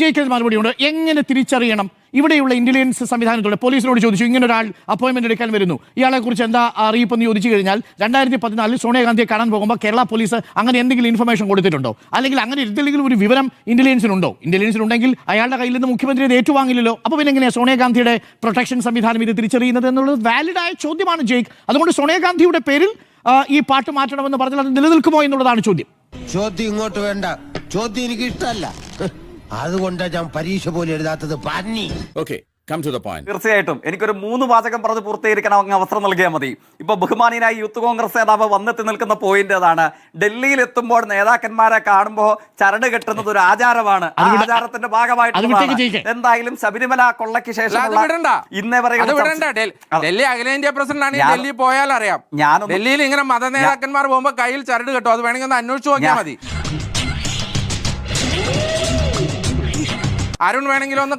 ജയിക്കുന്ന മറുപടി ഉണ്ട് എങ്ങനെ തിരിച്ചറിയണം? ഇവിടെയുള്ള ഇന്റലിജൻസ് സംവിധാനത്തോടെ പോലീസിനോട് ചോദിച്ചു. ഇങ്ങനെ ഒരാൾ അപ്പോയിന്റ്മെന്റ് എടുക്കാൻ വരുന്നു. ഇയാളെ കുറിച്ച് എന്താ അറിയിപ്പെന്ന് ചോദിച്ചു കഴിഞ്ഞാൽ രണ്ടായിരത്തി പതിനാലിൽ സോണിയാഗാന്ധിയെ കാണാൻ പോകുമ്പോൾ കേരള പോലീസ് അങ്ങനെ എന്തെങ്കിലും ഇൻഫർമേഷൻ കൊടുത്തിട്ടുണ്ടോ? അല്ലെങ്കിൽ അങ്ങനെ എന്തെങ്കിലും ഒരു വിവരം ഇന്റലിജൻസിനുണ്ടോ ഇന്റലിജൻസിനുണ്ടെങ്കിൽ അയാളുടെ കയ്യിൽ നിന്ന് മുഖ്യമന്ത്രി അത് ഏറ്റുവാങ്ങില്ലല്ലോ. അപ്പോൾ പിന്നെ എങ്ങനെയാണ് സോണിയാഗാന്ധിയുടെ പ്രൊട്ടക്ഷൻ സംവിധാനം ഇത് തിരിച്ചറിയുന്നത് എന്നുള്ളത് വാലിഡായ ചോദ്യമാണ് ജയ്ക്ക്. അതുകൊണ്ട് സോണിയാഗാന്ധിയുടെ പേരിൽ ഈ പാട്ട് മാറ്റണമെന്ന് പറഞ്ഞാൽ അത് നിലനിൽക്കുമോ എന്നുള്ളതാണ് ചോദ്യം. ചോദ്യം ഇങ്ങോട്ട് വേണ്ട. ചോദ്യം എനിക്ക് ഇഷ്ടമല്ല. അതുകൊണ്ടാ ഞാൻ പരീക്ഷ പോലും എഴുതാത്തത്. പന്നി. Okay come to the point. തീർച്ചയായിട്ടും. എനിക്കൊരു മൂന്ന് വാചകം പറഞ്ഞ് പൂർത്തീകരിക്കാൻ അങ്ങ് അവസരം നൽകിയാൽ മതി. ഇപ്പൊ ബഹുമാനിയായ യൂത്ത് കോൺഗ്രസ് നേതാവ് വന്നെത്തി നിൽക്കുന്ന പോയിന്റ് അതാണ് ഡൽഹിയിൽ എത്തുമ്പോൾ നേതാക്കന്മാരെ കാണുമ്പോൾ ചരട് കെട്ടുന്നത് ഒരു ആചാരമാണ്. ആ ആചാരത്തിന്റെ ഭാഗമായിട്ട് എന്തായാലും ശബരിമല കൊള്ളയ്ക്ക് ശേഷം ഇന്നേ വരെ അത് ഡൽഹി അഖിലേന്ത്യാ പ്രസിഡന്റ് ആണ് ഞാൻ- ഡൽഹി പോയാൽ അറിയാം ഞാൻ ഡൽഹിയിൽ ഇങ്ങനെ മത നേതാക്കന്മാർ പോകുമ്പോ കയ്യിൽ ചരട് കെട്ടും. അത് വേണമെങ്കിൽ ഒന്ന് അന്വേഷിച്ച് നോക്കിയാൽ മതി. അരുൺ വേണമെങ്കിൽ ഒന്ന്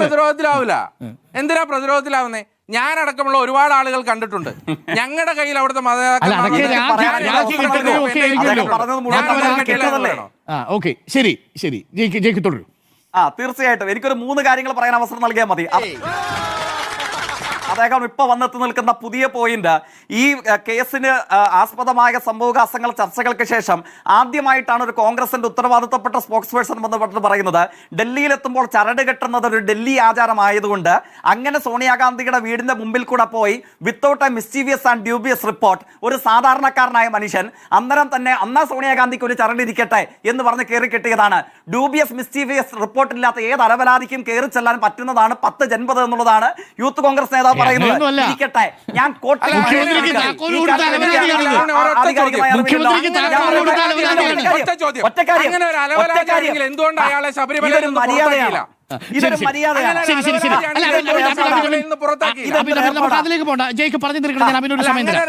പ്രതിരോധത്തിലാവില്ല. എന്തിനാ പ്രതിരോധത്തിലാവുന്നേ? ഞാൻ അടക്കമുള്ള ഒരുപാട് ആളുകൾ കണ്ടിട്ടുണ്ട്. ഞങ്ങളുടെ കയ്യിൽ അവിടുത്തെ മത അല്ല, അതൊക്കെ നേതാക്കന്മാർ രാജ്യ- ഞാൻ രാജ്യ അവസരം കിട്ടുന്നതും കൊടുക്കും. ഒക്കെ എന്നെ ആയിരിക്കുമല്ലോ. അവസരം പറഞ്ഞത് മുഴുവൻ ഞാൻ കേട്ടതല്ലേ? കേട്ടതല്ലേ? ആ ഓക്കെ ശരി ശരി. ജയിക്ക് തുടരും ആ തീർച്ചയായിട്ടും. എനിക്കൊരു മൂന്ന് കാര്യങ്ങൾ പറയാൻ അവസരം നൽകിയാൽ മതി. അദ്ദേഹം ഇപ്പോൾ വന്നെത്തി നിൽക്കുന്ന പുതിയ പോയിന്റ് ഈ കേസിന് ആസ്പദമായ സംഭവകാസങ്ങൾ ചർച്ചകൾക്ക് ശേഷം ആദ്യമായിട്ടാണ് ഒരു കോൺഗ്രസിന്റെ ഉത്തരവാദിത്തപ്പെട്ട സ്പോക്സ് പേഴ്സൺ ബന്ധപ്പെട്ട് പറയുന്നത്. ഡൽഹിയിൽ എത്തുമ്പോൾ ചരട് കെട്ടുന്നത് ഒരു ഡൽഹി ആചാരമായതുകൊണ്ട് അങ്ങനെ സോണിയാഗാന്ധിയുടെ വീടിന്റെ മുമ്പിൽ കൂടെ പോയി without a mysterious and dubious report ഒരു സാധാരണക്കാരനായ മനുഷ്യൻ അന്നേരം തന്നെ അന്നാ സോണിയാഗാന്ധിക്ക് ഒരു ചരടിരിക്കട്ടെ എന്ന് പറഞ്ഞ് കയറി കിട്ടിയതാണ്. ഡ്യൂബിയസ് മിസ്റ്റീവിയസ് റിപ്പോർട്ട് ഇല്ലാത്ത ഏത് അലവലാതിക്കും കയറി ചെല്ലാൻ പറ്റുന്നതാണ് പത്ത് ജൻപത് എന്നുള്ളതാണ് യൂത്ത് കോൺഗ്രസ് നേതാവ് പറയുന്നത്. ഇരിക്കട്ടെ. ഞാൻ എന്തുകൊണ്ട് അയാളെ അതിലേക്ക് പോണ്ട ജയിക്ക് പറഞ്ഞു തീർക്കണം ഞാൻ അല്ല, സമയം തരാം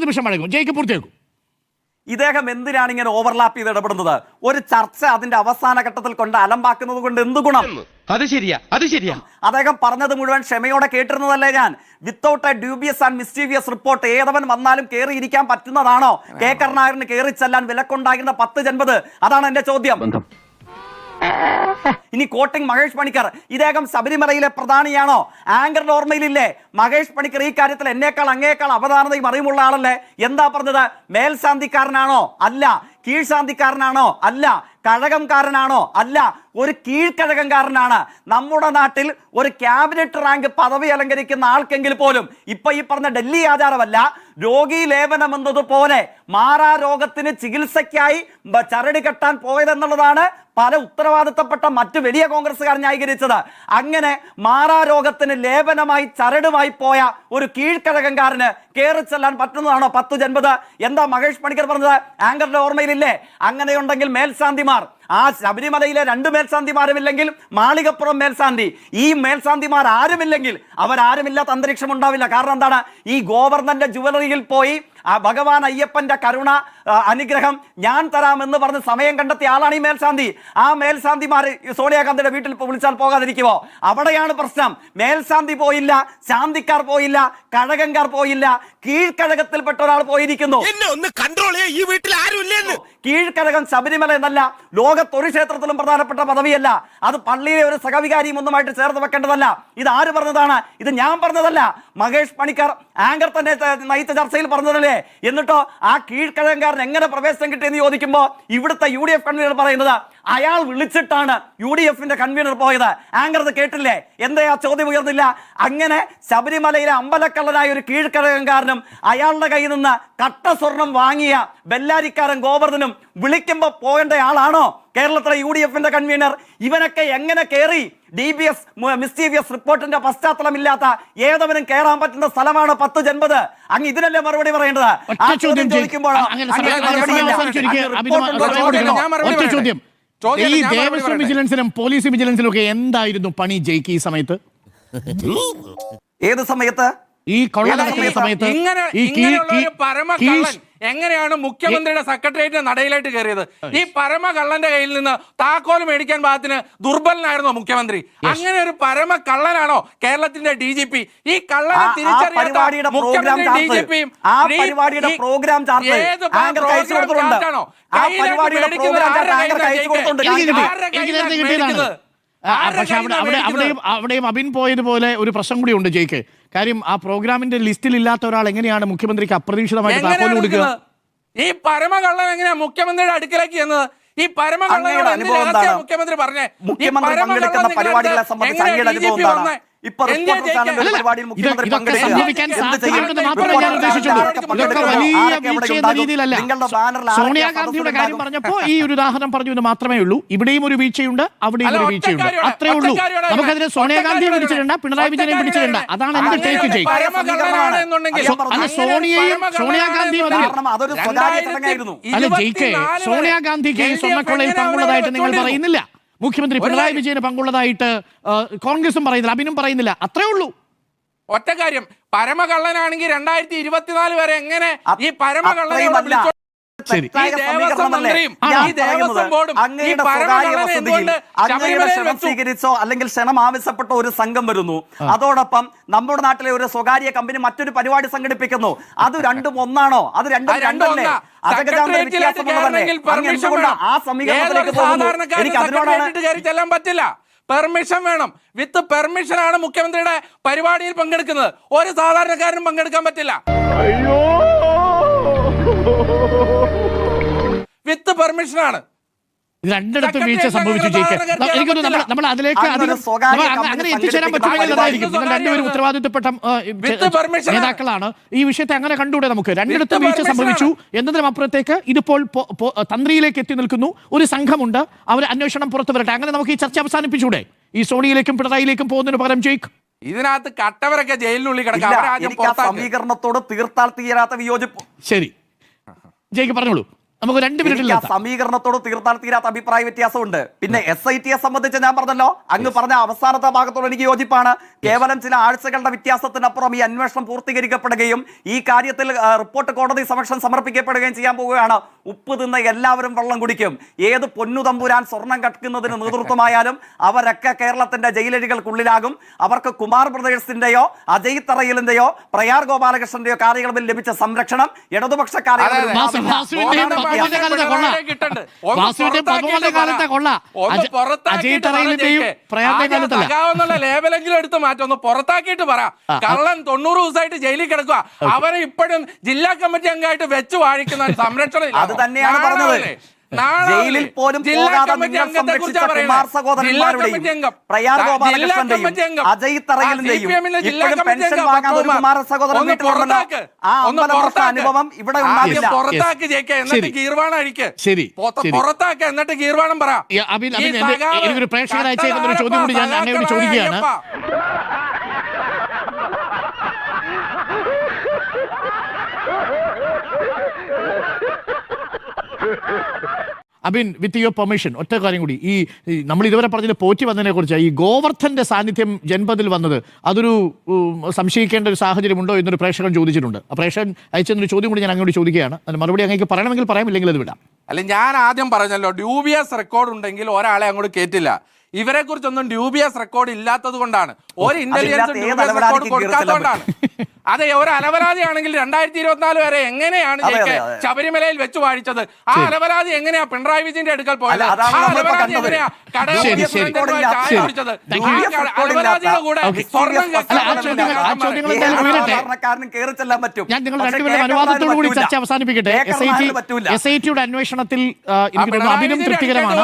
നിമിഷം വഴങ്ങും ജയിക്ക് പൂർത്തിയാക്കും. ഇദ്ദേഹം എന്തിനാണ് ഇങ്ങനെ ഓവർലാപ്പ് ചെയ്ത് ഇടപെടുന്നത്? ഒരു ചർച്ച അതിന്റെ അവസാന ഘട്ടത്തിൽ കൊണ്ട് അലമ്പാക്കുന്നത് കൊണ്ട് എന്ത് ഗുണം? അത് ശരിയാ അത് ശരിയാ. അദ്ദേഹം പറഞ്ഞത് മുഴുവൻ ക്ഷമയോടെ കേട്ടിരുന്നതല്ലേ ഞാൻ? Without a dubious and mysterious report ഏതവൻ വന്നാലും കയറി ഇരിക്കാൻ പറ്റുന്നതാണോ കെ കരുണാകരന് കയറി ചെല്ലാൻ വിലക്കുണ്ടായിരുന്ന പത്ത് ജൻപത് അതാണ് എന്റെ ചോദ്യം. ഇനി കോട്ടിംഗ് മഹേഷ് പണിക്കർ. ഇദ്ദേഹം ശബരിമലയിലെ പ്രധാനിയാണോ? ആങ്കറിന്റെ ഓർമ്മയിലില്ലേ? മഹേഷ് പണിക്കർ ഈ കാര്യത്തിൽ എന്നേക്കാൾ അങ്ങേക്കാൾ അവധാനതയും അറിയുമുള്ള ആളല്ലേ? എന്താ പറഞ്ഞത്? മേൽശാന്തിക്കാരനാണോ? അല്ല. കീഴ്ശാന്തിക്കാരനാണോ? അല്ല. കഴകംകാരനാണോ? അല്ല. ഒരു കീഴ്ക്കഴകംകാരനാണ്. നമ്മുടെ നാട്ടിൽ ഒരു ക്യാബിനറ്റ് റാങ്ക് പദവി അലങ്കരിക്കുന്ന ആൾക്കെങ്കിൽ പോലും ഇപ്പൊ ഈ പറഞ്ഞ ഡൽഹി ആചാരമല്ല രോഗി ലേപനം എന്നതുപോലെ മാറാ രോഗത്തിന് ചികിത്സയ്ക്കായി ചരടി കെട്ടാൻ പോയതെന്നുള്ളതാണ് പല ഉത്തരവാദിത്തപ്പെട്ട മറ്റു വലിയ കോൺഗ്രസ്സുകാർ ന്യായീകരിച്ചത്. അങ്ങനെ മാറാ രോഗത്തിന് ലേപനമായി ചരടുമായി പോയ ഒരു കീഴ്ക്കഴകംകാരന് കയറി ചെല്ലാൻ പറ്റുന്നതാണോ? പത്ത് ജൻപത്. എന്താ മഹേഷ് പണിക്കർ പറഞ്ഞത്? ആങ്കറിന്റെ ഓർമ്മയിലില്ലേ? അങ്ങനെയുണ്ടെങ്കിൽ മേൽശാന്തിമാർ ആ ശബരിമലയിലെ രണ്ട് മേൽശാന്തിമാരുമില്ലെങ്കിൽ മാളികപ്പുറം മേൽശാന്തി. ഈ മേൽശാന്തിമാർ ആരുമില്ലെങ്കിൽ അവരാരുമില്ലാത്ത അന്തരീക്ഷം ഉണ്ടാവില്ല. കാരണം എന്താണ്? ഈ ഗോവർണന്റെ ജുവലറിയിൽ പോയി ആ ഭഗവാൻ അയ്യപ്പന്റെ കരുണ അനുഗ്രഹം ഞാൻ തരാമെന്ന് പറഞ്ഞ് സമയം കണ്ടെത്തിയ ആളാണ് ഈ മേൽശാന്തി. ആ മേൽശാന്തിമാർ സോണിയാഗാന്ധിയുടെ വീട്ടിൽ വിളിച്ചാൽ പോകാതിരിക്കുമോ അവിടെയാണ് പ്രശ്നം. മേൽശാന്തി പോയില്ല ശാന്തിക്കാർ പോയില്ല കഴകങ്കാർ പോയില്ല. കീഴ്ക്കഴകത്തിൽപ്പെട്ട ഒരാൾ പോയിരിക്കുന്നു. ഒന്ന് കൺട്രോൾ ഈ വീട്ടിൽ ആരും ഇല്ലെന്ന്. കീഴ്ക്കഴകം ശബരിമല എന്നല്ല ലോകത്ത് ഒരു ക്ഷേത്രത്തിലും പ്രധാനപ്പെട്ട പദവിയല്ല. അത് പള്ളിയിലെ ഒരു സഹവികാരിയും ഒന്നുമായിട്ട് ചേർത്ത് വെക്കേണ്ടതല്ല. ഇത് ആര് പറഞ്ഞതാണ്? ഇത് ഞാൻ പറഞ്ഞതല്ല. മഹേഷ് പണിക്കർ ആങ്കർ തന്നെ നയിച്ച ചർച്ചയിൽ പറഞ്ഞതല്ലേ? എന്നിട്ടോ ആ കീഴ്ക്കഴകാരൻ എങ്ങനെ പ്രവേശനം കിട്ടിയെന്ന് ചോദിക്കുമ്പോൾ ഇവിടുത്തെ യു ഡി എഫ് കൺവീനർ പറയുന്നത് അയാൾ വിളിച്ചിട്ടാണ് യു ഡി എഫിന്റെ കൺവീനർ പോയത്. ആങ്കർ കേട്ടില്ലേ? എന്തേ ആ ചോദ്യം ഉയർന്നില്ല? അങ്ങനെ ശബരിമലയിലെ അമ്പലക്കള്ളനായ ഒരു കീഴ്ക്കഴകംകാരനും അയാളുടെ കയ്യിൽ നിന്ന് കട്ട സ്വർണം വാങ്ങിയ ബെല്ലാരിക്കാരൻ ഗോവർദ്ധനും വിളിക്കുമ്പോൾ പോകേണ്ട ആളാണോ? കേരളത്തിലെ യു ഡി എഫിന്റെ കൺവീനർ ഇവനൊക്കെ എങ്ങനെ കയറി ഡി ബി എസ് മിസ്റ്റീവിയസ് റിപ്പോർട്ടിന്റെ പശ്ചാത്തലമില്ലാത്ത ഏതവനും കയറാൻ പറ്റുന്ന സ്ഥലമാണ് പത്ത് ജൻപത്. അങ്ങ് ഇതിനല്ലേ മറുപടി പറയേണ്ടത്? ആ ചോദ്യം ചോദ്യം ഈ ദേവസ്വം. വിജിലൻസിനും പോലീസ് വിജിലൻസിനും ഒക്കെ എന്തായിരുന്നു പണി ജയിക്ക് ഈ സമയത്ത്? ഏത് സമയത്ത്? ഈ കൊള്ള സമയത്ത് നടക്കുന്ന ഈ- സമയത്ത് ഈ എങ്ങനെയാണ് മുഖ്യമന്ത്രിയുടെ സെക്രട്ടേറിയറ്റിന്റെ നടയിലായിട്ട് കയറിയത്? ഈ പരമ കള്ളന്റെ കയ്യിൽ നിന്ന് താക്കോൽ മേടിക്കാൻ പാകത്തിന് ദുർബലനായിരുന്നോ മുഖ്യമന്ത്രി? അങ്ങനെ ഒരു പരമ കള്ളനാണോ കേരളത്തിന്റെ ഡി ജി പി ഈ കള്ളനെ ആ തിരിച്ചറിയാത്ത പ്രോഗ്രാം മുഖ്യമന്ത്രി ഡി ജി പിയും പ്രോഗ്രാം ഏത് പ്രോഗ്രാം ചാർട്ടാണോ? ആ കയ്യിലേക്ക് മേടിക്കുന്നത് ആരുടെ ആങ്കർ കയ്യിലാ അയച്ചു കൊടുത്തിട്ടുണ്ട്. എനിക്ക് കിട്ടി. ആരുടെ എനിക്ക് നേരത്തെ കയ്യിലാ കിട്ടിയതാണ്. മേടിക്കുന്നത്? ആ, ആരുടെ പക്ഷെ അവിടെ അവിടെ അവിടെയും? അവിടെയും അബിൻ പോയതുപോലെ ഒരു പ്രശ്നം കൂടി ഉണ്ട് ജയ്ക്ക്. കാര്യം ആ പ്രോഗ്രാമിന്റെ ലിസ്റ്റിൽ ഇല്ലാത്ത ഒരാൾ എങ്ങനെയാണ് മുഖ്യമന്ത്രിക്ക് അപ്രതീക്ഷിതമായിട്ട് താക്കോൽ കൊടുക്കുക? ഈ പരമകള്ളൻ എങ്ങനെയാ മുഖ്യമന്ത്രിയുടെ അടുക്കലേക്ക് ചെന്നത്? ഈ പരമകള്ളനോട്? മുഖ്യമന്ത്രി പറഞ്ഞേ? ഈ മുഖ്യമന്ത്രി പങ്കെടുക്കുന്ന പരിപാടികളെ സംബന്ധിച്ച് അങ്ങയുടെ അനുഭവം? ഇപ്പൊ പരിപാടിയിൽ മുഖ്യമന്ത്രി ചെയ്യും? സോണിയാഗാന്ധിയുടെ കാര്യം? പറഞ്ഞപ്പോ ഈ ഒരു ഉദാഹരണം പറഞ്ഞു എന്ന് മാത്രമേ ഉള്ളൂ. ഇവിടെയും ഒരു വീഴ്ചയുണ്ട് അവിടെയും ഒരു വീഴ്ചയുണ്ട്. അത്രേ ഉള്ളൂ. നമുക്കതിന് സോണിയാഗാന്ധിയെ പിടിച്ചിട്ടുണ്ട് പിണറായി വിജയനെ പിടിച്ചിട്ടുണ്ട് അതാണ് എന്റെ ടേക്ക് അല്ല, സോണിയയും സോണിയാഗാന്ധിയും സോണിയാഗാന്ധി. അല്ല ജയിക്ക് സോണിയാഗാന്ധിക്ക് സ്വർണക്കൊള്ളയിൽ പങ്കുള്ളതായിട്ട് നിങ്ങൾ പറയുന്നില്ല. മുഖ്യമന്ത്രി പിണറായി വിജയന് പങ്കുള്ളതായിട്ട് കോൺഗ്രസും പറയുന്നില്ല അബിനും പറയുന്നില്ല. അത്രേ ഉള്ളൂ. ഒറ്റ കാര്യം പരമകള്ളനാണെങ്കിൽ രണ്ടായിരത്തി ഇരുപത്തിനാല് വരെ എങ്ങനെ ഈ പരമകള്ളനെ ശരി. ഈ ദേവസ്വം മന്ത്രിയും ഈ ദേവസ്വം ബോർഡും ഈ അങ്ങയുടെ സ്വകാര്യ എന്തുകൊണ്ട് വസതിയിൽ അങ്ങയുടെ ശബരിമലയിൽ വെച്ചു? സ്വീകരിച്ചോ അല്ലെങ്കിൽ ക്ഷണം ആവശ്യപ്പെട്ട ഒരു സംഘം വരുന്നു. അതോടൊപ്പം നമ്മുടെ നാട്ടിലെ ഒരു സ്വകാര്യ കമ്പനി മറ്റൊരു പരിപാടി സംഘടിപ്പിക്കുന്നു. അത് രണ്ടും ഒന്നാണോ? അത് രണ്ടും രണ്ടല്ലേ. ആ സമീകരണത്തിലേക്ക് ഏതൊരു പോകുന്നു? സാധാരണക്കാരനും എനിക്ക് അതിനോടാണ് ചെല്ലാൻ പറ്റില്ല. പെർമിഷൻ വേണം. വിത്ത് പെർമിഷൻ ആണ് മുഖ്യമന്ത്രിയുടെ പരിപാടിയിൽ പങ്കെടുക്കുന്നത്. ഒരു സാധാരണക്കാരനും പങ്കെടുക്കാൻ പറ്റില്ല. വിത്ത് പെർമിഷനാണ്. ആണ് ഇത് വീഴ്ച സംഭവിച്ചു അങ്ങനെ ജയിക്ക് എനിക്കൊന്ന് നമ്മൾ നമ്മൾ അതിലേക്ക് അങ്ങനെ എത്തിച്ചേരാൻ പറ്റുമെങ്കിൽ അതായിരിക്കും നിങ്ങൾ രണ്ടുപേരും. നേതാക്കളാണ്. ഈ വിഷയത്തെ അങ്ങനെ കണ്ടൂടെ നമുക്ക്? രണ്ടിടത്ത് വീഴ്ച സംഭവിച്ചു. എന്നതിനും അപ്പുറത്തേക്ക് ഇതിപ്പോൾ തന്ത്രിയിലേക്ക് എത്തി നിൽക്കുന്നു. ഒരു സംഘമുണ്ട്. അവർ അന്വേഷണം പുറത്തു വരട്ടെ. അങ്ങനെ നമുക്ക് ഈ ചർച്ച അവസാനിപ്പിച്ചൂടെ? ഈ സോണിയിലേക്കും പിണറായിലേക്കും പോകുന്നതിന് പകരം ജയിക്ക്. ഇതിനകത്ത് കട്ടവരൊക്കെ ജയിലിനുള്ളിൽ കിടക്കാം സമീകരണത്തോട് തീർത്താൽ തീരാത്ത വിയോജിപ്പ്. ശരി. ജയിക്ക് പറഞ്ഞോളൂ. നമുക്ക് രണ്ട് മിനിറ്റ്. സമീകരണത്തോട് തീർത്താൽ തീരാത്ത അഭിപ്രായ വ്യത്യാസമുണ്ട്. പിന്നെ എസ് ഐ ടിയെ സംബന്ധിച്ച് ഞാൻ പറഞ്ഞല്ലോ അങ്ങ് പറഞ്ഞ അവസാനത്തെ ഭാഗത്തോട് എനിക്ക് യോജിപ്പാണ്. കേവലം ചില ആഴ്ചകളുടെ വ്യത്യാസത്തിനപ്പുറം ഈ അന്വേഷണം പൂർത്തീകരിക്കപ്പെടുകയും ഈ കാര്യത്തിൽ റിപ്പോർട്ട് കോടതി സമക്ഷം സമർപ്പിക്കപ്പെടുകയും ചെയ്യാൻ പോവുകയാണ്. ഉപ്പ് തിന്ന എല്ലാവരും വെള്ളം കുടിക്കും. ഏത് പൊന്നുതമ്പുരാൻ സ്വർണം കടക്കുന്നതിന് നേതൃത്വമായാലും അവരൊക്കെ കേരളത്തിന്റെ ജയിലഴികൾക്കുള്ളിലാകും അവർക്ക് കുമാർ ബ്രദേഴ്സിന്റെയോ അജയ് തറയിലിന്റെയോ പ്രയാർ ഗോപാലകൃഷ്ണന്റെയോ കാര്യങ്ങളിൽ ലഭിച്ച സംരക്ഷണം ഇടതുപക്ഷ കാലയളവിൽ പത്മനാഭന്റെ കാലത്തെ കൊള്ള. കാലത്തെ അജയ് തറയിലിന്റെയും കാലത്തല്ല ലേബലെങ്കിലും എടുത്ത് മാറ്റം. ഒന്ന് പുറത്താക്കിയിട്ട് പറ. കള്ളൻ തൊണ്ണൂറ് ദിവസമായിട്ട് ജയിലിൽ കിടക്കുക അവരെ ഇപ്പോഴും ജില്ലാ കമ്മിറ്റി അംഗമായിട്ട് വെച്ച് വാഴിക്കുന്ന സംരക്ഷണം അത് തന്നെയാണ് പറഞ്ഞത്. ജയിലിൽ പോലും പോകാതെ നിങ്ങൾ സംരക്ഷിച്ച. കുമാർ സഹോദരന്മാരുടെയും. പ്രയാർ ഗോപാലകൃഷ്ണന്റെയും. അജയ് തറയിലിന്റെയും ഇപ്പോഴും പെൻഷൻ വാങ്ങാതെ ഒരു. കുമാര സഹോദരൻ വീട്ടിലുണ്ടെന്ന് വീട്ടിലുണ്ടല്ലോ. ആ ഒന്ന് വർഷ അനുഭവം ഇവിടെ ഉണ്ടാകില്ല ജയിക്ക എന്നിട്ട്. ഗീർവാണം അഴിക്ക് ശരി, എന്നിട്ട് ഗീർവാണം പറ എനിക്കൊരു ചോദ്യം കൂടി ഞാൻ അങ്ങയോട് ചോദിക്കുകയാണ്. അബിൻ വിത്ത് യുവർ പെർമിഷൻ ഒറ്റ കാര്യം കൂടി. ഈ നമ്മൾ ഇതുവരെ പറഞ്ഞത് പോറ്റി വന്നതിനെ കുറിച്ച് ഈ ഗോവർദ്ധന്റെ സാന്നിധ്യം ജൻപതിൽ വന്നത് അതൊരു സംശയിക്കേണ്ട ഒരു സാഹചര്യമുണ്ടോ എന്നൊരു പ്രേക്ഷകൻ ചോദിച്ചിട്ടുണ്ട്. ആ പ്രേക്ഷകൻ അയച്ചെന്നൊരു ചോദ്യം കൂടി ഞാൻ അങ്ങോട്ട് ചോദിക്കുകയാണ്. അതിന് മറുപടി അങ്ങേക്ക് പറയണമെങ്കിൽ പറയാം ഇല്ലെങ്കിൽ അത് വിടാം. അല്ല ഞാൻ ആദ്യം പറഞ്ഞല്ലോ ഡ്യൂബിയസ് റെക്കോർഡ് ഉണ്ടെങ്കിൽ ഒരാളെ അങ്ങോട്ട് കേട്ടില്ല ഇവരെ കുറിച്ചൊന്നും ഡ്യൂബിയസ് റെക്കോർഡ് ഇല്ലാത്തത് കൊണ്ടാണ്. ഒരു ഇന്റലിജൻസ് ഡ്യൂബിയസ് റെക്കോർഡ് കൊടുക്കാത്തതുകൊണ്ടാണ് അതെ ഒരു അലവലാതിയാണെങ്കിൽ രണ്ടായിരത്തി ഇരുപത്തിനാല് വരെ എങ്ങനെയാണ്. ശബരിമലയിൽ വെച്ച് വാഴിച്ചത്? ആ അലവലാതി എങ്ങനെയാ പിണറായി വിജയന്റെ അടുക്കൽ പോയത്? ആ. എങ്ങനെയാ ചർച്ച അവസാനിപ്പിക്കട്ടെ. S I. ടിയുടെ അന്വേഷണത്തിൽ എനിക്ക് തോന്നുന്നു തൃപ്തികരമാണ്.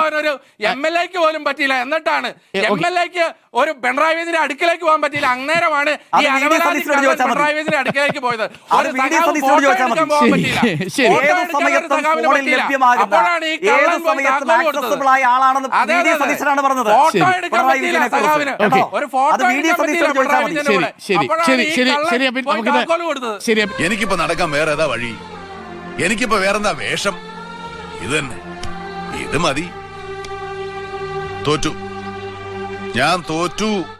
എം എൽ എക്ക് പോലും പറ്റിയില്ല. എന്നിട്ടാണ് എം എൽ എക്ക് ഒരു പിണറായി വിജയന്റെ അടുക്കലേക്ക് പോകാൻ പറ്റിയില്ല. അന്നേരമാണ് അത് ഈ മതി. പിണറായി വിജയന്റെ അടുക്കലേക്ക് പോയത്. ഒരു. സഖാവ് ഫോട്ടോ എടുക്കാൻ പോകാൻ പറ്റിയില്ല. അപ്പോഴാണ് ഈ കള്ളൻ പോയി താക്കോൽ കൊടുത്തത്. അതെ. അതെ. ഫോട്ടോ എടുക്കാൻ പിണറായി പറ്റിയില്ല സഖാവിന്. ഒരു ഫോട്ടോ അത് വി. ഡി. എടുക്കാൻ പറ്റിയില്ല പിണറായി വിജയന്റെ ശരി കൂടെ ശരി അപ്പോഴാണ് ശരി ഈ ശരി കള്ളൻ ശരി അബിൻ പോയി താക്കോൽ കൊടുത്തത്. എനിക്കിപ്പോ നടക്കാൻ വേറെ ഏതാ വഴി? എനിക്കിപ്പോ വേറെന്താ വേഷം? ഇത് തന്നെ. ഇത് മതി. തോറ്റു. ഞാൻ തോറ്റു.